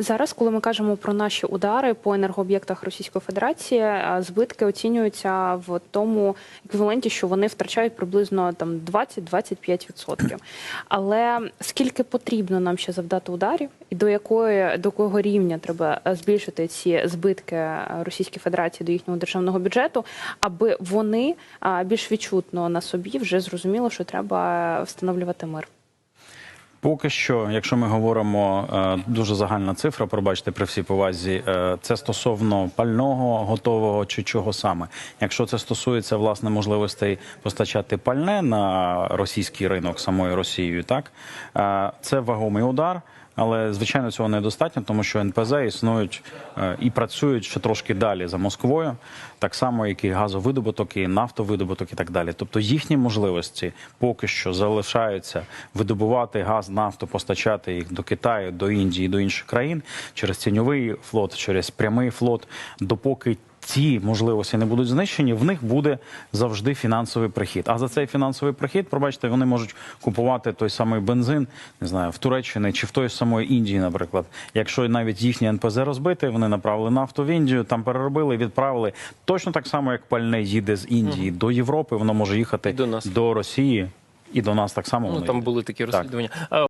Зараз, коли ми кажемо про наші удари по енергооб'єктах Російської Федерації, е, збитки оцінюються в тому еквіваленті, що вони втрачають приблизно там 20-25%. Але скільки потрібно нам ще завдати ударів, і до якої до якого рівня треба е, збільшити ці збитки е, Російської Федерації до їхнього державного бюджету, аби вони більш відчутно на собі вже зрозуміли, що треба встановлювати мир. Поки що, якщо ми говоримо е, дуже загальна цифра, пробачте при всій повазі, е, це стосовно пального готового чи чого саме. Якщо це стосується власне можливостей постачати пальне на російський ринок самою Росією, так е, це вагомий удар. Але звичайно цього недостатньо, тому що НПЗ існують е, і працюють ще трошки далі за Москвою, так само як і газовидобуток, і нафтовидобуток, і так далі. Тобто їхні можливості поки що залишаються видобувати газ, нафту, постачати їх до Китаю, до Індії, до інших країн через тіньовий флот, через прямий флот, допоки. Ці можливості не будуть знищені, в них буде завжди фінансовий прихід. А за цей фінансовий прихід, пробачте, вони можуть купувати той самий бензин, не знаю, в Туреччині чи в той самої Індії, наприклад. Якщо навіть їхні НПЗ розбити, вони направили нафту в Індію, там переробили, відправили. Точно так само, як пальне їде з Індії до Європи, воно може їхати до нас. до Росії і до нас так само. Ну там йде. були такі розслідування. А